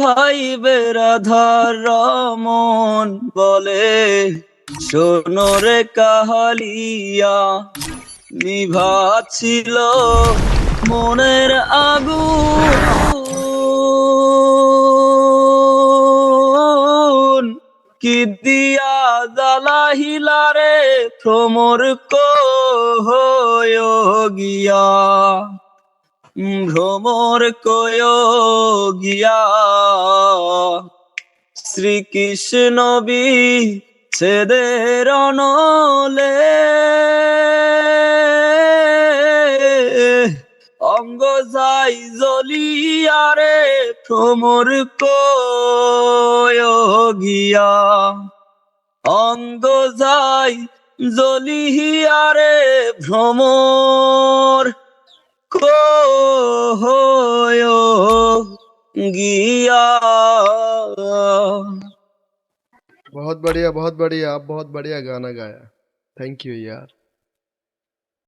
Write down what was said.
ভাই বেরাধার রমন বলে, শোনো রে কাহালিয়া নিভাছিল মনের আগুন। কি দিয়া জ্বালাহিলা রে ভ্রমর গিয়া। ভ্রমর গিয়া। শ্রীকৃষ্ণ বি ছেদের অনলে। অঙ্গ যাই জ্বলিয়ারে ভ্রমর গিয়া। অঙ্গ যাই জ্বলিয়ারে ভ্রমর खोयो बहुत बढ़िया बहुत बढ़िया आप बहुत बढ़िया गाना गाया। थैंक यू यार।